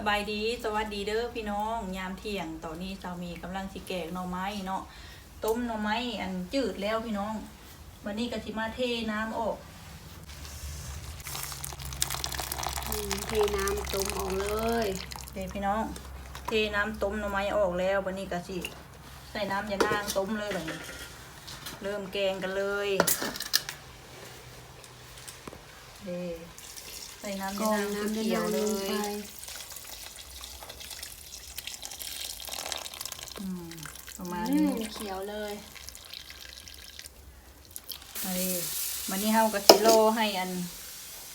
สบายดีสวัสดีเด้อพี่น้องยามเที่ยงตอนนี้สามีกำลังสิแกงหน่อไม้เนาะต้มหน่อไม้อันจืดแล้วพี่น้อง วันนี้ก็สิมาเทน้ำออกอืมเทน้ำต้มออกเลยเด้พี่น้อง เทน้ำต้มหน่อไม้ออกแล้ววันนี้ก็สิใส่น้ำยานางต้มเลยแบบนี้เริ่มแกงกันเลยเด้ใส่น้ำกรยาองนางน้ำเขียวลๆเลงไปยอืมประมาณ อืนี้มเขียวเลยไอ้วันนี้เฮากะสิโลให้อัน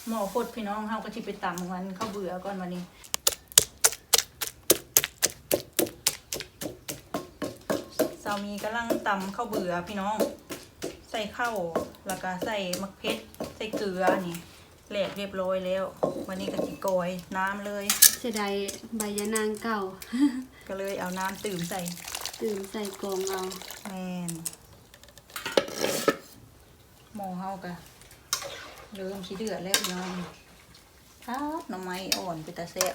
หม้อฟดพี่น้องเฮากะสิไปตำมันข้าวเบื่อก่อนวันนี้สามีกำลังตำข้าวเบื่อพี่น้อง ใส่ข้าวแล้วก็ใส่มะเขือใส่เกลือนี่แหลกเรียบร้อยแล้ว วันนี้ก็สิโกยน้ำเลยเสียดายใบยะนางเก่า ก็เลยเอาน้ำตื่มใส่ ตื่นใส่กรงเอาแมนหม้อเฮากะเริ่มสิเดือดแล้วพี่น้องครับหน่อไม้อ่อนไปตาแซ่บ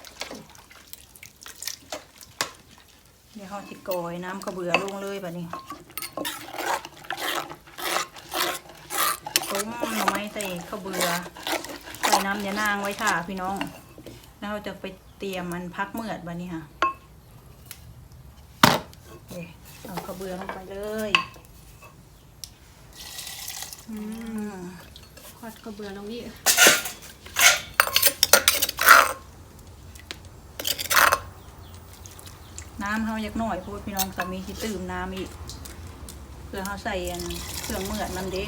เดี๋ยวเฮาสิโกยน้ำข้าวเบือลงเลยแบบนี้ต้มหน่อไม้ใส่ข้าวเบือใส่น้ำยานางไว้ถ่าพี่น้อง แล้วเราจะไปเตรียมมันพักเมือดบันนี้ค่ะเอ๊ะ เอาข้าเบือลงไปเลยอืมทอดกระเบือลงนี่น้ำเขายักหน่อยพราะว่าพี่น้องสามีที่ตื่มน้ำอีกเพื่อเขาใส่เครื่องเมือดมันเด้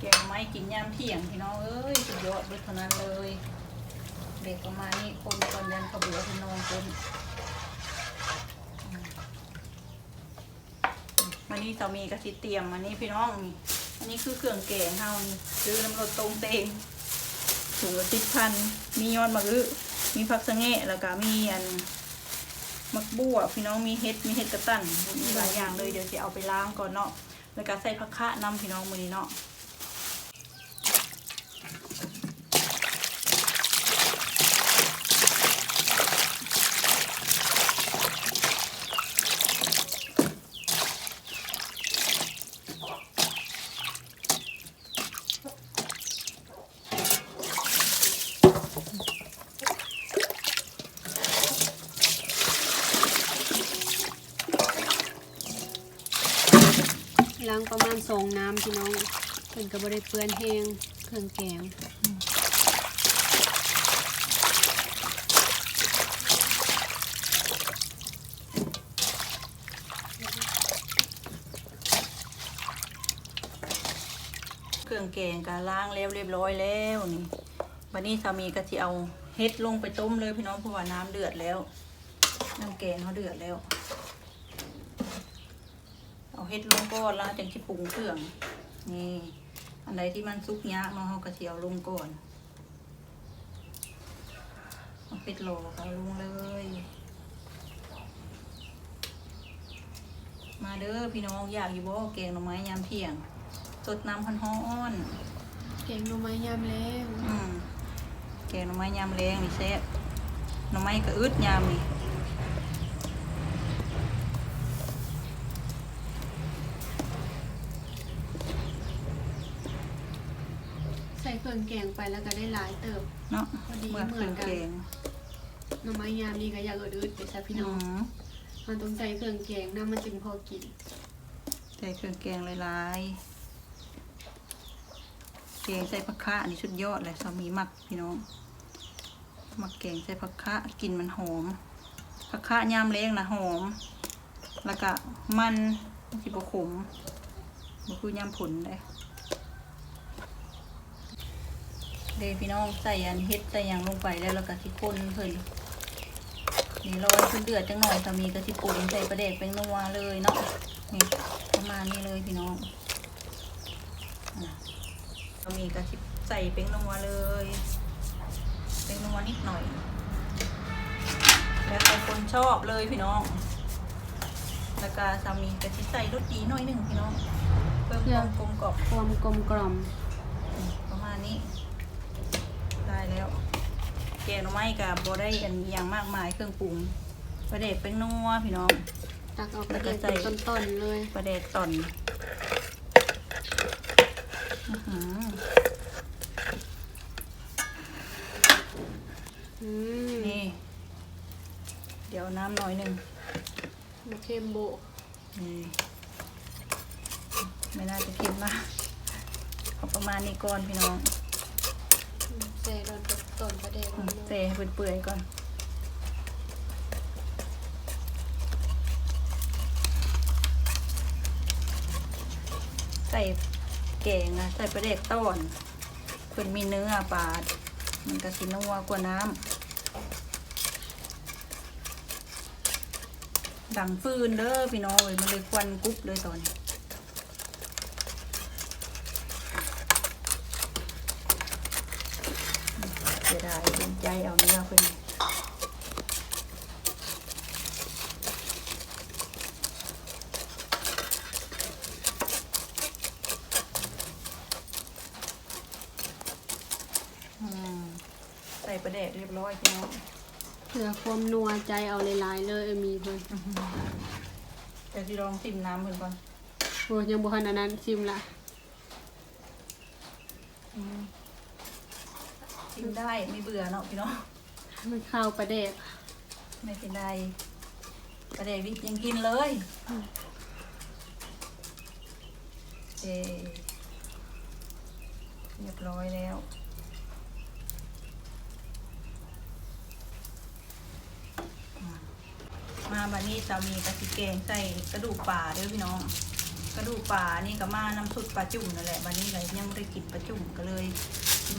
แกงไม้กินยามเที่ยงพี่น้องเอ้ยสุดยอดเบิดเท่านั้นเลย เด็กประมาณนี้คนก่อนยันขาเบือพี่น้องคนอืมวันนี้สามีก็สิเตรียมอันนี้พี่น้องนี่อันนี้คือเครื่องแกงเฮานี่ซื้อน้ำรสตรงเตงถุงละสิบพัน มียอดมะอึมีผักสะเงะแล้วก็มีอันมักบัวพี่น้องมีเห็ดมีเห็ดกระตันมีหลายอย่างเลยเดี๋ยวจะเอาไปล้างก่อนเนาะแล้วก็ใส่ผักคะน้ำพี่น้องมือนี้เนาะ ล้างประมาณสองน้ำพี่น้องเพิ่นก็บ่ได้เปื้อนแห้งเครื่องแกงเครื่องแกงก็ล้างแล้วเรียบร้อยแล้วนี่วันนี้สามีก็จะเอาเห็ดลงไปต้มเลยพี่น้องเพราะว่าน้ำเดือดแล้ว น้ำแกงเขาเดือดแล้ว เอาเห็ดลงก่อนแล้วจังที่ปรุงเครื่อง นี่อันใดที่มันซุกยากเนาะเขาก็สิเอาลงก่อนเอาเห็ดโหลเอาลงเลย มาเด้อพี่น้องอยากอยู่บ่แกงหน่อไม้ยามเที่ยงสดน้ำฮ้อนแกงหน่อไม้ยามแล้งๆอืมแกงหน่อไม้ยามแรงนี่แซ่บหน่อไม้ก็อึดยามนี่ ใส่เครื่องแกงไปแล้วก็ได้หลายเติบ เนาะพอดีเมื่อเหมืเคอรื่อนงกัน แกงหน่อไม้ยามนี่ก็อยากอืดๆไปซะพี่อืน้อง มมันต้องใส่เครื่องแกงน้ำมันจึงพอกิน ใส่เครื่องแกงหลายๆแกงใส่ผักคะอันนี้สุดยอดเลยสามีมักพี่น้องมักแกงใส่ผักคะกลินมันหอมผักคะยามแรงนะหอม แล้วก็มันสิบขมบ่คือยามผลเลย เดพี่น้องใส่อันเฮ็ดใส่หยังลงไปแล้วแล้วก็สิคนเพิ่นนี่รอยขึ้นเดือดจังหน่อยสามีก็สิปรุงใส่ประเดกเป็นนัวเลยเนาะนี่ประมาณนี้เลยพี่น้องอะสามีก็สิใส่เป็นนัวเลยเป็นนัวนิดหน่อย แล้วแต่คนชอบเลยพี่น้อง แล้วก็สามีก็สิใส่รสดีหน่อยหนึ่งพี่น้องเพิ่มความกลมกล่อมความกลมกล่อม ประมาณนี้ ได้ แล้ว แกงหน่อไม้กับโบได้อันอหย่างมากมายเครื่องปรุงปลาเด็กเป็นนัวพี่น้อง ตักออกแล้วก็เป็นใส่ต้นๆเลยปลาเด็กต่อนอื้อหืออืมนี่ เดี๋ยวน้ำหน่อยหนึ่งมะเค็มโบะนี่ไม่น่าจะเค็มมากเอาประมาณนี้ก่อนพี่น้องอืมใส่รอนต้น ประเดกอืมเตะให้เปื่อยๆก่อนใส่แกงนะใส่ปลาเด็กต้อนเพิ่นมีเนื้อปลามันก็สินนัวกว่าน้ำดังฟืนเด้อพี่น้องเอ้ยมันเลยควันกุ๊บเลยตอนนี้ สียดายเป็นใจเอาเนื้อเพิ่นอืมใส่ประเดดเรียบร้อยพี่น้องเพื่อความนัวใจเอาหลายๆเลยเออมีเพิ่นเดี๋ยวที่ลองชิมน้ำเพิ่นก่อนโอ้ยังบ่ทันอันนั้นชิมละชิม ได้ไม่เบื่อเนาะพี่น้องมันข้าวประเดกไม่เป็นไรประเดดวิทย์ยังกินเลยอืมเอเรียบร้อยแล้วอะมาบันนี้จะมีกะทิแกงใส่กระดูกป่าเด้วยพี่น้อง กระดูกป่านี่ก็มาน้ำสุดปลาจุ่มนั่นแหละวันนี้เลยยังไม่ได้กินปลาจุ่มก็เลย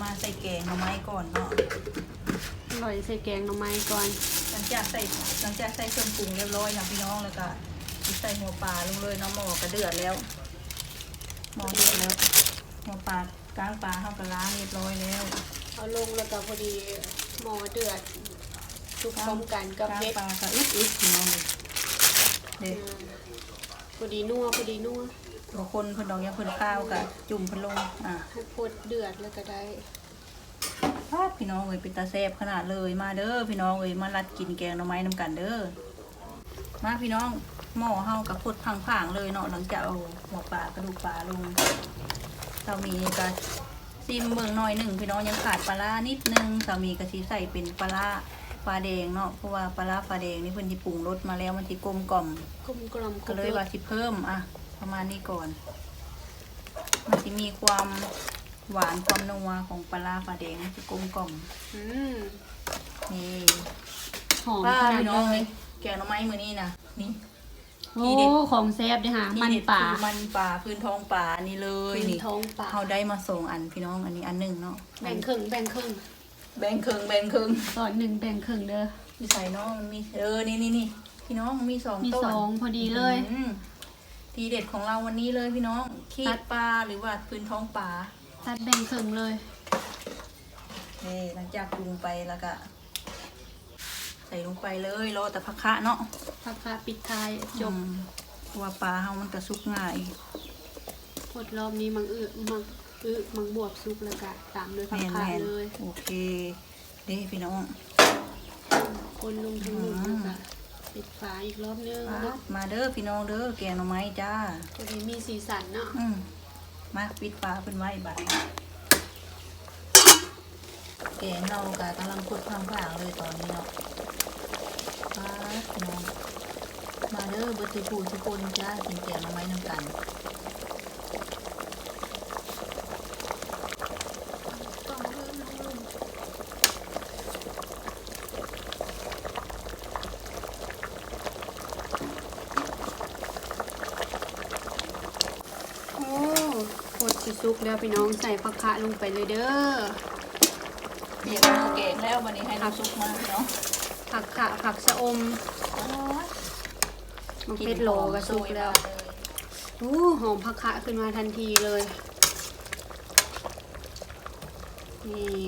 มาใส่แกงหน่อไม้ก่อนเนาะอร่อยใส่แกงหน่อไม้ก่อน หลังจากใส่หลังจากใส่เครื่องปรุงเรียบร้อยนะพี่น้องแล้วก็ใส่หัวปลาลงเลยเน้องหม้อกระเดือดแล้วหม้อเดือดแล้วหัวปลากลางปลาเข้ากระล้างเรียบร้อยแล้วเอาลงแล้วก็พอดีหม้อเดือดทุกพร้อมกันกับกลางเผ็ดปลาก็อึดอึดพี่น้องเลยเด็กอืมพอดีนัวพอดีนัว บางคนเพิ่นดอกยาเพิ่นข้าวกับจุ่มเพิ่นลงอะให้พดเดือดแล้วก็ได้พาดพี่น้องเอ้ยเป็นตาแซ่บขนาดเลยมาเด้อพี่น้องเอ้ยมารัดกินแกงหน่อไม้น้ำกันเด้อมาพี่น้องหม้อเฮากับพดพังๆเลยเนาะหลังจากเอาหัวปลากระดูกปลาลงสามีก็ซิมเบิ่งหน่อยหนึ่งพี่น้องยังขาดปลาร้านิดนึงสามีก็สิใส่เป็นปลาร้าฟ้าแดงเนาะเพราะว่าปลาร้าฟ้าแดงนี่เพิ่นสิปรุงรสมาแล้วมันสิกลมกล่อมกลมกล่อมก็เลยว่าสิเพิ่มอะ ประมาณนี้ก่อน มันสิมีความหวานความนัวของปลาร้าฟ้าแดงมันสิกลมกล่อมอืมนี่หอมป้าขนาดพี่น้องเลเลยยแกงหน่อไม้มื้อนี้นะนี่ โอ้ทีเด็ดของแซ่บเด้อค่ะที่มันเด็ดป่าคือมันป่าพื้นท้องป่านี่เลยพื้นนี่ท้องป่า เขาได้มาส่งอันพี่น้องอันนี้อันหนึ่งเนาะแบ่งครึ่งแบ่งครึ่งแบ่งครึ่งแบ่งครึ่งตอนหนึ่งแบ่งครึ่งเด้อ มีใส่น้องมันมีเออนี่นี่นี่พี่น้องมีสองมีต้นสองพอดีเลย อืม ทีเด็ดของเราวันนี้เลยพี่น้องขีตัดดปลาหรือว่าพื้นท้องปลาตัดแบ่งครึ่งเลยนี่หลังจากปรุงไปแล้วก็ ใส่ลงไปเลยรอแต่พักคะเนาะผักกาดปิดท้ายจบอืมเพราะว่าปลาเฮามันกระสุกง่ายหมดรอบนี้มังอึมังอึมังบวบซุปแล้วก็ตามด้วยผักแม่นกาดแม่นเลยโอเคเด้พี่น้องคนลงทั้งหนึ่งอืแล้วมก็ ปิดฝาอีกรอบนึงมาเนาะมาเด้อพี่น้องเด้อแกงหน่อไม้จ้าพอดีมีสีสันเนาะอืมมาปิดปลาเป็นไว้บัดแกงเรากะกำลังพุดพังผางๆเลยตอนนี้เนาะปลาพี่น้องมาเด้อเบอร์ติปูทุกคนจ้ากินแกงหน่อไม้น้ำกัน ต้องเริ่มเริ่มโอ้โคตร สิซุกแล้วพี่น้องใส่ผักคะลงไปเลยเด้อเบียร์มือแกงแล้ววันนี้ให้น้ำซุปมาพี่น้องผักคะผักสะอมมันเป็ดโลก็สุกแล้วอู้หอมผักคะขึ้นมาทันทีเลยนี่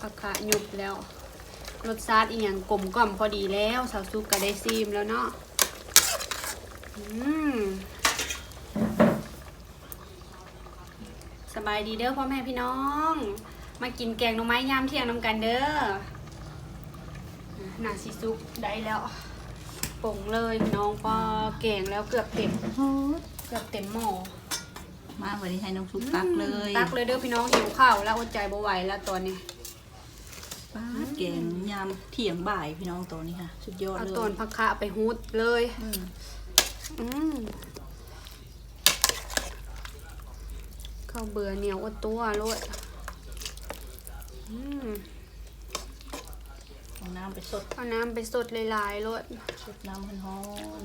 ผักคะหยุบแล้วรสชาติอีกอย่างกลมกล่อมพอดีแล้วสาวซุกก็ได้ซีมแล้วเนาะอืม บายดีเด้อพ่อแม่พี่น้อง มากินแกงหน่อไม้ยามเที่ยงนำกันเด้อหนาสิซุกได้แล้วป่งเลยพี่น้องพอแกงแล้วเกือบเต็มเกือบเต็มหม้อมาวันนี้ให้น้องซุปตักเลยตักเลยเด้อพี่น้องหิวข้าวแล้วอดใจบ่ไหวแล้วตอนนี้ป้าดแกงยามเที่ยงบ่ายพี่น้องตัวนี้ค่ะ สุดยอดเอาเลยต้นผักคะไปฮุดเลย อืม อืม ข้าวเบื่อเหนียวอดตัวโลดอืมเอาน้ำไปสดเอาน้ำไปสดหลายๆโลดสดน้ำมันฮ้อน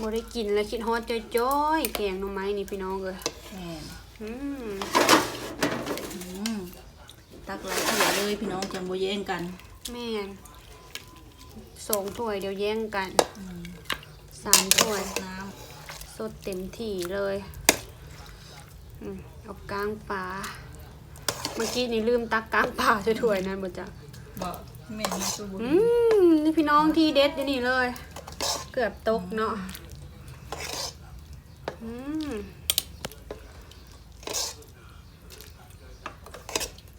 บ่ได้กินแล้วคิดฮอดจ้อยๆแกงหน่อไม้นี่พี่น้องเอ้ยแม่นอืมอืมตักหลายเถื่อเลยพี่น้องจังโบแย่งกันแม่นสองถ้วยเดี๋ยวแย่งกันอืมสามถ้วย น้สดเต็มที่เลยอืม เอากลางปลาเมื่อกี้นี่ลืมตักกลางปลาจะถ้วยนั่นบ่จ๊ะำบอกแม่มาสูบอืมนี่พี่น้องที่เด็ดอยู่นี่เลย เกือบตกเนาะอืม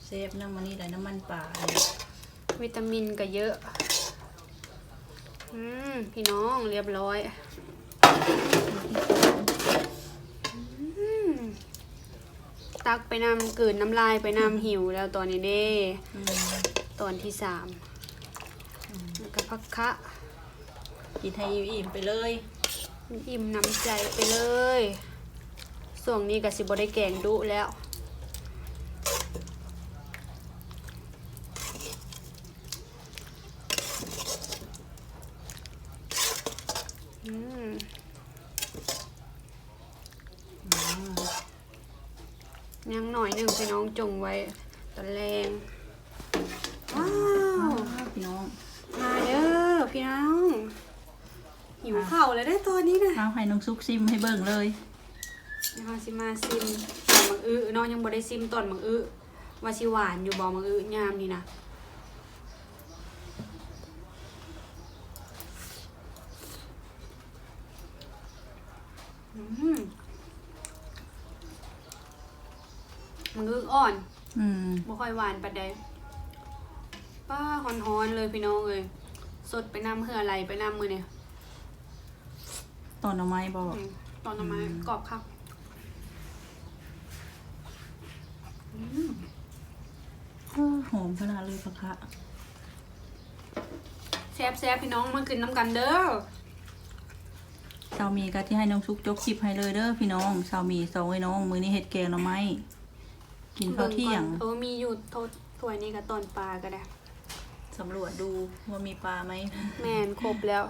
เซฟน้ำมันนี่ได้น้ำมันป่าเนี่ยวิตามินก็เยอะ อืม พี่น้องเรียบร้อยอืม ตักไปนำกลืนน้ำลายไปนำหิวแล้วตอนนี้เด้อืมตอนที่สามแล้วก็พักคะกินให้อิ่มๆไปเลย อิ่มน้ำใจไปเลยส่วงนี้ก็สิบได้แกงดุแล้วอืม อืม ยังหน่อยหนึ่งพี่น้องจงไว้ตะแรงว้าวพี่น้องมาเด้อพี่น้องหิวข้าวแล้วได้อตัวนี้นะเอาให้น้องซุกซิมให้เบิ่งเลยนะคะสิมาซิมตอนมังอื้อเน้องยังบ่ได้ซิมตอนมังอื้อว่าสิหวานอยู่บ่มังอื้อยามนี่นะอืมมังอื้ออ่อน อืมบ่ค่อยหวานปานใดป้าฮอนๆเลยพี่น้องเอ้ยสดไปน้ำเหือไหลไปน้ำมือเนี่ยตอนเอาไม้บอก อืมตอนทำไมอืมกรอบครับอืมเออหอมขนาดเลยปะคะแซ่บแซ่บพี่น้องมากินน้ำกันเด้อสาวมีก็ที่ให้น้องซุกจกคลิปให้เลยเด้อพี่น้องสาวมีสองไอ้น้อง มือนี้เห็ดแกงหน่อไม้ กินข้าวเที่ยงเออมีอยู่โทษถ้วยนี้กับตอนปลาก็ได้สำรวจดูว่ามีปลาไหมแม่นครบแล้ว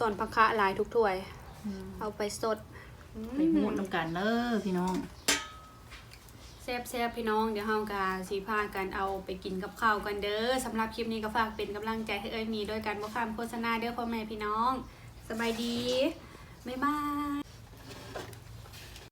ตอนพักคะหลายทุกถ้วยอืมเอาไปสดไปหมดน้ำกันเด้อพี่น้องแซ่บแซ่บพี่น้องเดี๋ยวเฮากาสีพากันเอาไปกินกับข้าวกันเด้อสำหรับคลิปนี้ก็ฝากเป็นกำลังใจให้เอ้ยมีด้วยกันบ่ข้ามโฆษณาเด้อพ่อแม่พี่น้อง สบายดี บ๊ายบาย